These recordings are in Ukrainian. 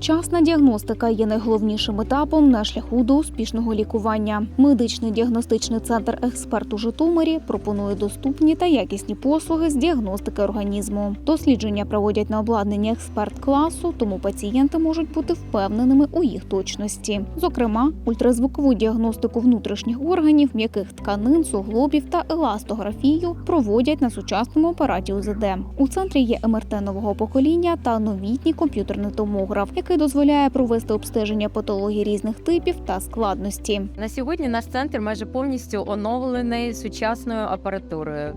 Вчасна діагностика є найголовнішим етапом на шляху до успішного лікування. Медичний діагностичний центр експерт у Житомирі пропонує доступні та якісні послуги з діагностики організму. Дослідження проводять на обладнанні експерт класу, тому пацієнти можуть бути впевненими у їх точності. Зокрема, ультразвукову діагностику внутрішніх органів, м'яких тканин, суглобів та еластографію проводять на сучасному апараті УЗД. У центрі є МРТ нового покоління та новітній комп'ютерний томограф, який дозволяє провести обстеження патологій різних типів та складності. На сьогодні наш центр майже повністю оновлений сучасною апаратурою.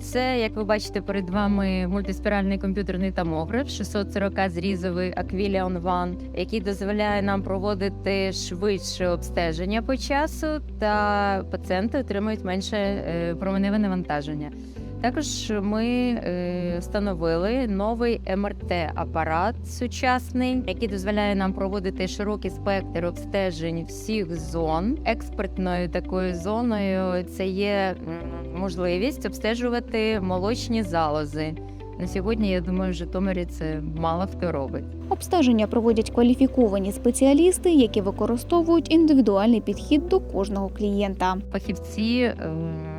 Це, як ви бачите, перед вами мультиспіральний комп'ютерний томограф 640 зрізовий Aquilion One, який дозволяє нам проводити швидше обстеження по часу, та пацієнти отримують менше е, променеве навантаження. Також ми е, встановили новий МРТ-апарат сучасний, який дозволяє нам проводити широкий спектр обстежень всіх зон. Експертною такою зоною це є можливість обстежувати молочні залози. На сьогодні я думаю, в Житомирі це мало хто робить. Обстеження проводять кваліфіковані спеціалісти, які використовують індивідуальний підхід до кожного клієнта. Фахівці е,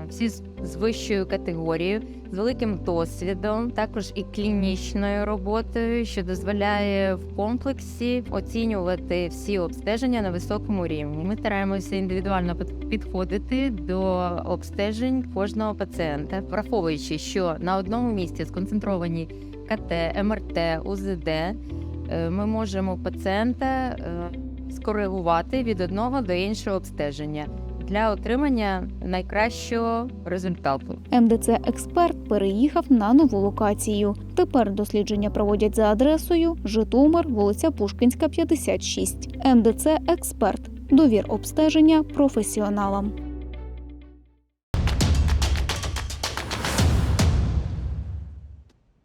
всі з з вищою категорією, з великим досвідом, також і клінічною роботою, що дозволяє в комплексі оцінювати всі обстеження на високому рівні. Ми стараємося індивідуально підходити до обстежень кожного пацієнта, враховуючи, що на одному місці сконцентровані КТ, МРТ, УЗД. е, Ми можемо пацієнта е, скоригувати від одного до іншого обстеження для отримання найкращого результату. МДЦ Експерт переїхав на нову локацію. Тепер дослідження проводять за адресою Житомир, вулиця Пушкінська, 56. МДЦ Експерт. Довір обстеження професіоналам.